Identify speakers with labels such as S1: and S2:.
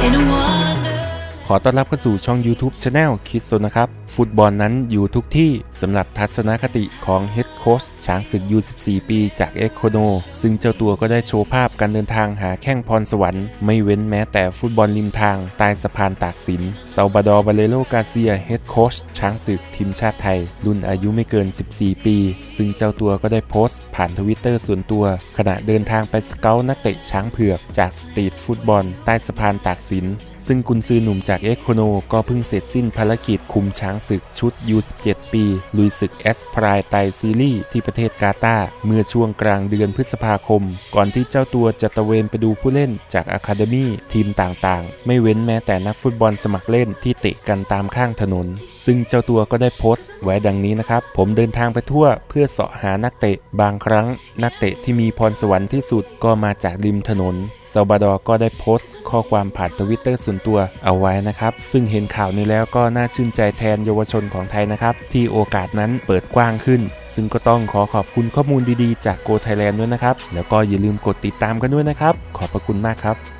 S1: in a while.
S2: ขอต้อนรับเข้าสู่ช่อง YouTube Channel คิดโซนะครับ ฟุตบอลนั้นอยู่ทุกที่สำหรับทัศนคติของเฮดโค้ชช้างศึก U14 ปีจากเอ็กโคโน ซึ่งเจ้าตัวก็ได้โชว์ภาพการเดินทางหาแข้งพรสวรรค์ ไม่เว้นแม้แต่ฟุตบอลริมทางใต้สะพานตากสินเซาบาดอร์บาเลโลกาเซียเฮดโค้ชช้างศึกทีมชาติไทย รุ่นอายุไม่เกิน 14 ปี ซึ่งเจ้าตัวก็ได้โพสต์ ผ่านทวิตเตอร์ส่วนตัว ขณะเดินทางไปสเกลนักเตะช้างเผือกจากสตรีทฟุตบอล ใต้สะพานตากสินซึ่งกุนซือหนุ่มจากเอ็กโคโนก็เพิ่งเสร็จสิ้นภารกิจคุมช้างศึกชุด U17 ปี ลุยศึกแอสพรายไตซีรีส์ที่ประเทศกาตาร์เมื่อช่วงกลางเดือนพฤษภาคม ก่อนที่เจ้าตัวจะตะเวนไปดูผู้เล่นจากอะคาเดมี่ทีมต่างๆ ไม่เว้นแม้แต่นักฟุตบอลสมัครเล่นที่เตะกันตามข้างถนน ซึ่งเจ้าตัวก็ได้โพสต์ไว้ดังนี้นะครับ ผมเดินทางไปทั่วเพื่อเสาะหานักเตะบางครั้ง นักเตะที่มีพรสวรรค์ที่สุดก็มาจากริมถนนซาบาดอร์ก็ได้โพสต์ข้อความผ่านทวิตเตอร์ส่วนตัวเอาไว้นะครับ ซึ่งเห็นข่าวนี้แล้วก็น่าชื่นใจแทนเยาวชนของไทยนะครับ ที่โอกาสนั้นเปิดกว้างขึ้น ซึ่งก็ต้องขอขอบคุณข้อมูลดีๆ จากโกไทยแลนด์ด้วยนะครับ แล้วก็อย่าลืมกดติดตามกันด้วยนะครับ ขอบพระคุณมากครับ